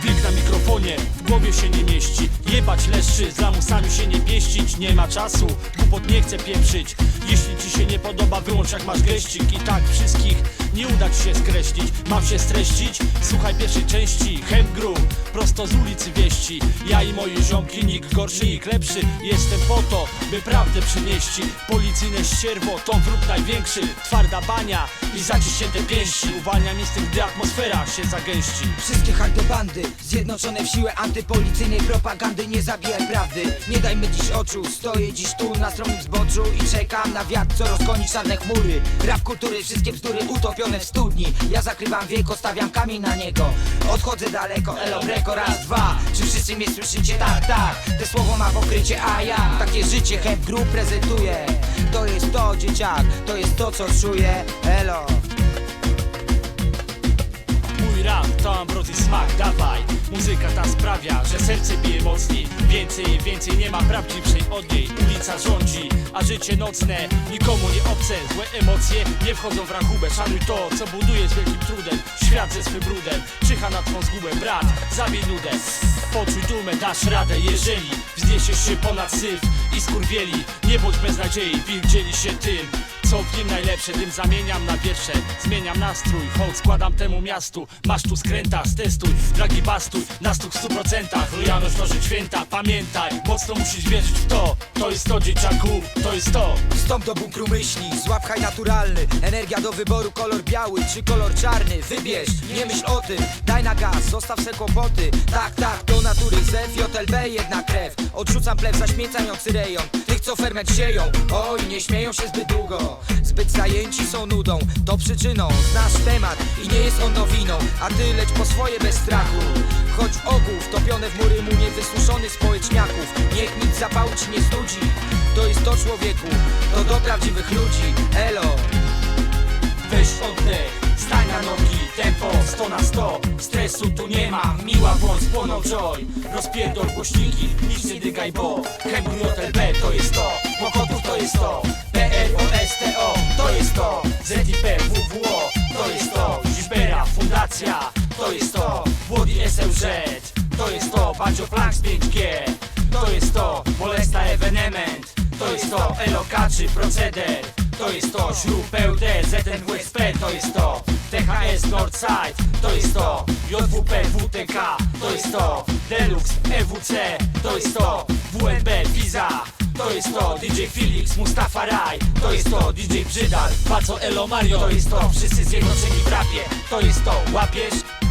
Wilk na mikrofonie, w głowie się nie mieści. Jebać leszczy, z lamusami się nie pieścić. Nie ma czasu, głupot nie chcę pieprzyć. Jeśli ci się nie podoba, wyłącz jak masz geścik I tak wszystkich nie uda ci się skreślić Mam się streścić? Słuchaj pierwszej części Hemp Group, prosto z ulicy wieści. Ja i moje ziomki, nikt gorszy, nikt lepszy. Jestem po to, by prawdę przynieści Policyjne ścierwo, to wróg największy. Twarda bania i zaciśnięte pięści. Uwalniam instynkt, gdy atmosfera się zagęści. Wszystkie bandy Zjednoczone w siłę antypolicyjnej propagandy. Nie zabijaj prawdy, nie dajmy dziś oczu. Stoję dziś tu na stromym I czekam na wiatr, co rozgoni czarne chmury. Rap kultury, wszystkie bzdury utopione w studni. Ja zakrywam wieko, stawiam kamień na niego. Odchodzę daleko, elo breko, raz, dwa. Czy wszyscy mnie słyszycie? Tak, tak. Te słowo ma pokrycie, a ja Takie życie Hemp Group prezentuje. To jest to, dzieciak, to jest to, co czuję. Elo. Mój rap to ambrozji smak, dawaj Muzyka ta sprawia, że serce bije mocniej. Więcej więcej nie ma prawdziwszej od niej. Ulica rządzi, a życie nocne Nikomu nie obce, złe emocje Nie wchodzą w rachubę, szanuj to, co buduje z wielkim trudem. Świat ze swym brudem, czyha na twą zgubę. Brat, zabij nudę. Poczuj dumę, dasz radę, jeżeli Wzniesiesz się ponad syf i skurwieli Nie bądź bez nadziei, wilk dzieli się tym co w nim najlepsze, tym zamieniam na wiersze. Zmieniam nastrój, hołd składam temu miastu. Masz tu skręta, stestuj, dragi bastuj Na w stu procentach, lojalność rzecz święta Pamiętaj, mocno musisz wierzyć w to. To jest to dzieciaku, to jest to. Wstąp do bunkru myśli, złap haj naturalny. Energia do wyboru, kolor biały czy kolor czarny. Wybierz, nie myśl o tym, daj na gaz, zostaw se kłopoty. Tak, tak, to natury zew, JLB jedna krew. Odrzucam plew zaśmiecający rejon co ferment sieją, oj nie śmieją się zbyt długo. Zbyt zajęci są nudą, to przyczyną. Znasz temat i nie jest on nowiną A ty leć po swoje bez strachu. Choć ogół wtopione w mury mu niewysuszonych społeczniaków Niech nic zapału ci nie studzi To jest to człowieku, to do prawdziwych ludzi. Elo. Weź oddech, stań na nogi, 100 na 100 Stresu tu nie ma, miła błąd, spłonął joy Rozpierdol głośniki, nic nie dygaj, bo Hebru JLB to jest to, Mokotów to jest to PROSTO to jest to ZIP WWO to jest to Zibera Fundacja to jest to Włodi SLZ to jest to Banjo Planks 5G to jest to Molesta Evenement to jest to Elokaczy Proceder to jest to Śrupeł D, ZNWSP to jest to THS Northside. To jest to. JWP WTK to jest to. Deluxe EWC to jest to. WNB Visa to jest to. DJ Felix, Mustafa Raj. To jest to. DJ Brzydal, Paco Elo Mario. To jest to, wszyscy zjednoczeni w rapie. To jest to, łapiesz?